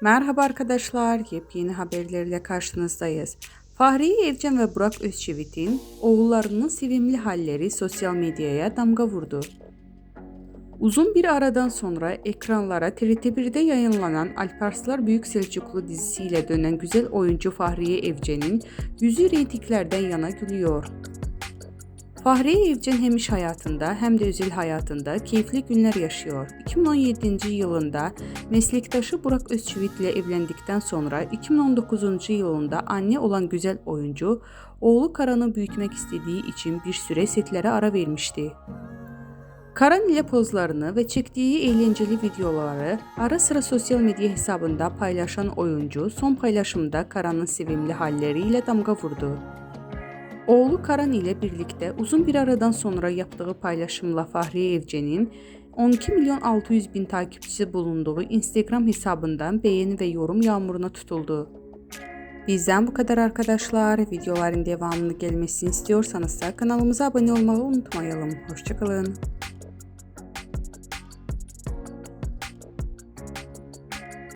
Merhaba arkadaşlar, yepyeni haberlerle karşınızdayız. Fahriye Evcen ve Burak Özçivit'in oğullarının sevimli halleri sosyal medyaya damga vurdu. Uzun bir aradan sonra ekranlara TRT1'de yayınlanan Alparslar Büyük Selçuklu dizisiyle dönen güzel oyuncu Fahriye Evcen'in yüzü reytinglerden yana gülüyor. Fahriye Evcen hem iş hayatında hem de özel hayatında keyifli günler yaşıyor. 2017 yılında meslektaşı Burak Özçivit ile evlendikten sonra 2019 yılında anne olan güzel oyuncu oğlu Karan'ı büyütmek istediği için bir süre setlere ara vermişti. Karan ile pozlarını ve çektiği eğlenceli videoları ara sıra sosyal medya hesabında paylaşan oyuncu son paylaşımda Karan'ın sevimli halleriyle damga vurdu. Oğlu Karan ile birlikte uzun bir aradan sonra yaptığı paylaşımla Fahriye Evcen'in 12 milyon 600 bin takipçisi bulunduğu Instagram hesabından beğeni ve yorum yağmuruna tutuldu. Bizden bu kadar arkadaşlar. Videoların devamını gelmesini istiyorsanız kanalımıza abone olmayı unutmayalım. Hoşçakalın.